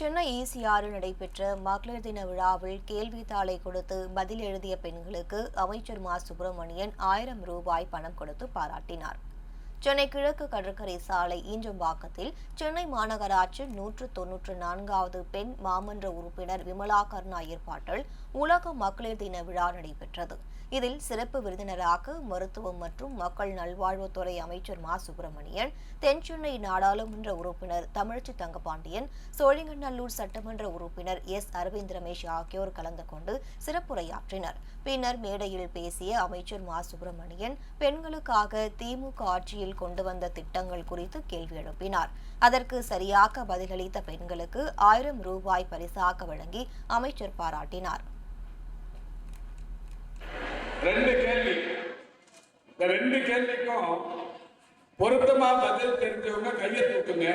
சென்னை ஈசிஆரில் நடைபெற்ற மகளிர் தின விழாவில் கேள்வித்தாளை கொடுத்து பதில் எழுதிய பெண்களுக்கு அமைச்சர் மா. சுப்பிரமணியன் ஆயிரம் ரூபாய் பணம் கொடுத்து பாராட்டினார். சென்னை கிழக்கு கடற்கரை சாலை ஈஞ்சம்பாக்கத்தில் சென்னை மாநகராட்சி நூற்று தொன்னூற்று நான்காவது பெண் மாமன்ற உறுப்பினர் விமலா கர்ணா ஏற்பாட்டில் உலக மகளிர் தின விழா நடைபெற்றது. இதில் சிறப்பு விருந்தினராக மருத்துவம் மற்றும் மக்கள் நல்வாழ்வுத்துறை அமைச்சர் மா. சுப்பிரமணியன் தென் சென்னை நாடாளுமன்ற உறுப்பினர் தமிழ்ச்சி தங்கபாண்டியன் சோழிங்கநல்லூர் சட்டமன்ற உறுப்பினர் எஸ். அரவிந்த் ரமேஷ் ஆகியோர் கலந்து கொண்டு சிறப்புரையாற்றினர். பின்னர் மேடையில் பேசிய அமைச்சர் மா. சுப்பிரமணியன் பெண்களுக்காக திமுக ஆட்சியில் அரசில் கொண்டு வந்த திட்டங்கள் குறித்து கேள்வி எழுப்பினார். அதற்கு சரியாக பதிலளித்த பெண்களுக்கு ஆயிரம் ரூபாய் பரிசாக வழங்கி அமைச்சர் பாராட்டினார். ரெண்டு கேள்வி. இந்த ரெண்டு கேள்விக்கும் பொருத்தமா பதில் தெரிஞ்சவங்க கையை தூக்குங்க.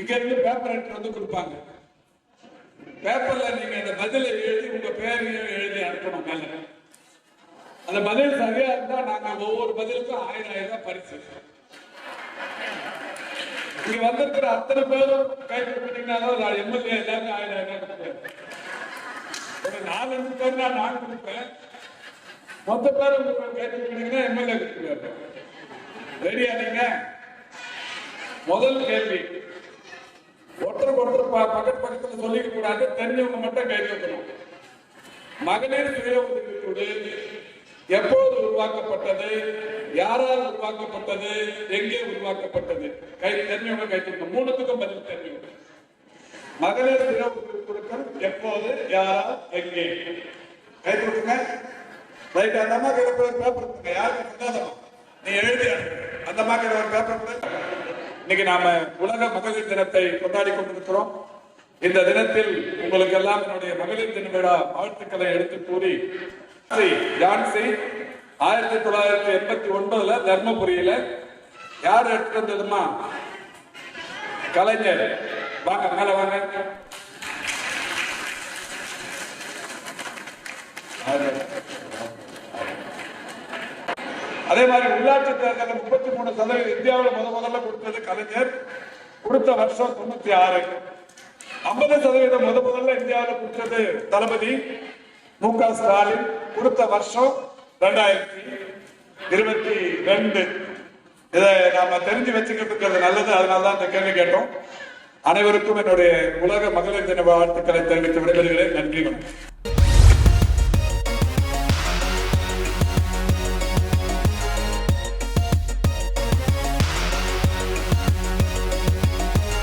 இங்க இருந்து பேப்பர் எடுத்து வந்து கொடுப்பாங்க. பேப்பர்ல நீங்க அந்த பதிலை எழுதி உங்க பேரையும் எழுதி அனுப்பணும் மேல. அந்த பதில் சரியா இருந்தா நாங்க ஒவ்வொரு பதிலுக்கும் ஆயிரம் ஆயிரம் ரூபாய் பரிசு. இங்க வந்திருக்கிற அத்தனை பேரும் கை நான் எம்எல்ஏ எல்லாருக்கும் ஆயிரம் ஆயிரம் ரூபாய் ஒரு நாலஞ்சு பேர் நான் நான் கொடுப்பேன். மொத்த பேர் பண்ணீங்கன்னா எம்எல்ஏ கொடுத்துருவாரு ரெடியா நீங்க? முதல் கேள்வி. ஒருத்தருக்கு ஒருத்தர் ப- பக்கத்து பக்கத்துல சொல்லிக்க கூடாது தெரிஞ்சவங்க மட்டும் கை வைக்கணும் மகளிர் சுய உதவிக்குழு எப்போது உருவாக்கப்பட்டது? யாரால் உருவாக்கப்பட்டது? எங்கே உருவாக்கப்பட்டது? கை தெரிஞ்சவங்க கை மூணுத்துக்கும் பதில் தெரிஞ்சவங்க மகளிர் தின உதவிக்குழுக்கள் எப்போது? யாரால்? எங்கே? கை கொடுத்துங்க ரைட் அந்த அம்மா கிட்ட போய் பேப்பர் கொடுங்க யாருக்கு சந்தோஷமா நீ எழுதி அந்த அம்மா கிட்ட ஒரு பேப்பர் கொடுங்க. இன்னைக்கு நாம உலக மகளிர் தினத்தை கொண்டாடி கொண்டிருக்கிறோம். இந்த தினத்தில் உங்களுக்கு எல்லாம் என்னுடைய மகளிர் தின விழா வாழ்த்துக்களை எடுத்து கூறி ஜான்சி, ஆயிரத்தி தொள்ளாயிரத்தி எண்பத்தி ஒன்பதுல தர்மபுரியில யார் எடுத்துட்டு வந்ததுமா? கலைஞர். வாங்க மேல வாங்க. அதே மாதிரி உள்ளாட்சி தேர்தலில் முப்பத்தி மூணு சதவீதம் இந்தியாவில் முத முதல்ல கொடுத்தது கலைஞர். கொடுத்த வருஷம் தொண்ணூத்தி ஆறு. ஐம்பது சதவீதம் முத முதல்ல இந்தியாவில் கொடுத்தது தளபதி மு க ஸ்டாலின். கொடுத்த வருஷம் ரெண்டாயிரத்தி இருபத்தி ரெண்டு. இதை நாம தெரிஞ்சு வச்சுக்கிறதுக்கு நல்லது. அதனால தான் இந்த கேள்வி கேட்டோம். அனைவருக்கும் என்னுடைய உலக மகளிர் தின வாழ்த்துக்களை தெரிவித்து விடைபெறுகிறேன். நன்றி வணக்கம்.